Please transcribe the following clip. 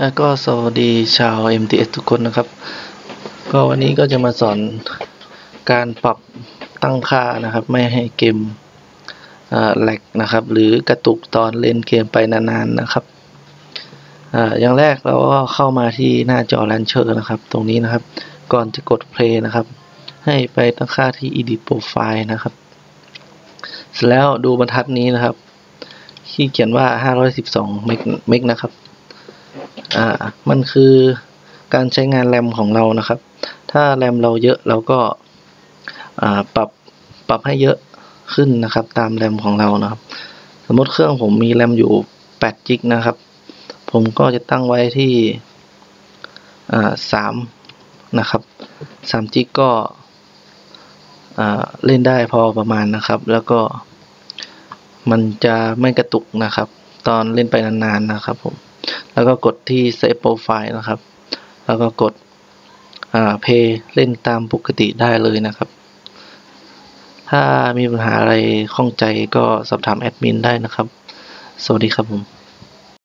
แล้วก็สวัสดีชาว MTS ทุกคนนะครับ ก็วันนี้ก็จะมาสอนการปรับตั้งค่านะครับ ไม่ให้เกมแหลกนะครับ หรือกระตุกตอนเล่นเกมไปนานๆนะครับอ่าอย่างแรกเราก็เข้ามาที่หน้าจอ Launcher นะครับ ตรงนี้นะครับ ก่อนจะกด play นะครับ ให้ไปตั้งค่าที่ edit profile นะครับ เสร็จแล้วดูบรรทัดนี้นะครับ ที่เขียนว่า 512 เมกนะครับ อ่ามันคือการใช้งานแรมของเรานะครับ ถ้าแรมเราเยอะเราก็อ่าปรับปรับให้เยอะขึ้นนะครับ ตามแรมของเรานะครับ สมมติเครื่องผมมีแรมอยู่8จิกนะครับ ผมก็จะตั้งไว้ที่อ่า3นะครับ3จิกก็อ่าเล่นได้พอประมาณนะครับ แล้วก็มันจะไม่กระตุกนะครับ ตอนเล่นไปนานๆนะครับผม แล้วก็กดที่ Save Profile นะครับ แล้วก็กดอ่า Play เล่นตามปกติได้เลยนะครับ ถ้ามีปัญหาอะไรข้องใจก็สอบถามแอดมินได้นะครับ สวัสดีครับผม